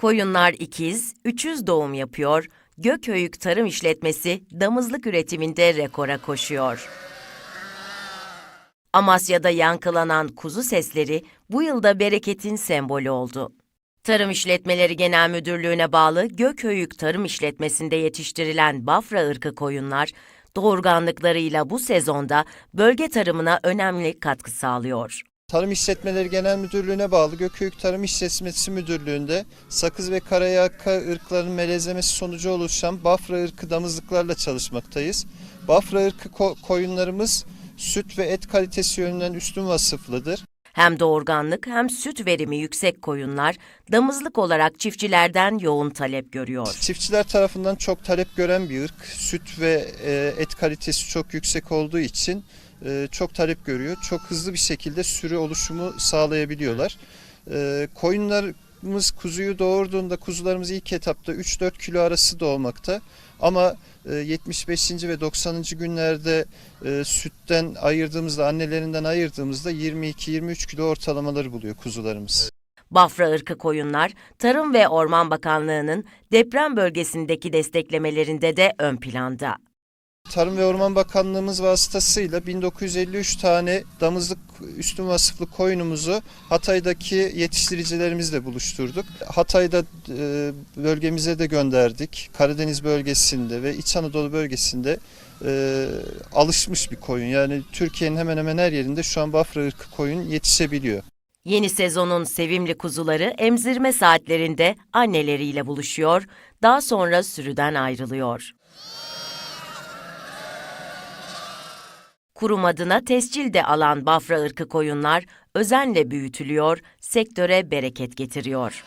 Koyunlar ikiz, 300 doğum yapıyor. Gököyük Tarım İşletmesi damızlık üretiminde rekora koşuyor. Amasya'da yankılanan kuzu sesleri bu yılda bereketin sembolü oldu. Tarım İşletmeleri Genel Müdürlüğü'ne bağlı Gököyük Tarım İşletmesi'nde yetiştirilen Bafra ırkı koyunlar, doğurganlıklarıyla bu sezonda bölge tarımına önemli katkı sağlıyor. Tarım İşletmeleri Genel Müdürlüğü'ne bağlı Gököyük Tarım İşletmesi Müdürlüğü'nde sakız ve karayaka ırklarının melezlemesi sonucu oluşan Bafra ırkı damızlıklarla çalışmaktayız. Bafra ırkı ko- koyunlarımız süt ve et kalitesi yönünden üstün vasıflıdır. Hem doğurganlık hem süt verimi yüksek koyunlar damızlık olarak çiftçilerden yoğun talep görüyor. Çiftçiler tarafından çok talep gören bir ırk. Süt ve e, et kalitesi çok yüksek olduğu için e, çok talep görüyor. Çok hızlı bir şekilde sürü oluşumu sağlayabiliyorlar. E, koyunlarımız kuzuyu doğurduğunda kuzularımız ilk etapta 3-4 kilo arası doğmakta. Ama e, 75. ve 90. günlerde e, sütten ayırdığımızda, annelerinden ayırdığımızda 22-23 kilo ortalamaları buluyor kuzularımız. Bafra ırkı koyunlar, Tarım ve Orman Bakanlığı'nın deprem bölgesindeki desteklemelerinde de ön planda. Tarım ve Orman Bakanlığımız vasıtasıyla 1953 tane damızlık üstün vasıflı koyunumuzu Hatay'daki yetiştiricilerimizle buluşturduk. Hatay'da e, bölgemize de gönderdik. Karadeniz bölgesinde ve İç Anadolu bölgesinde e, alışmış bir koyun. Yani Türkiye'nin hemen hemen her yerinde şu an Bafra ırkı koyun yetişebiliyor. Yeni sezonun sevimli kuzuları emzirme saatlerinde anneleriyle buluşuyor, daha sonra sürüden ayrılıyor. Kurum adına tescil de alan Bafra ırkı koyunlar özenle büyütülüyor, sektöre bereket getiriyor.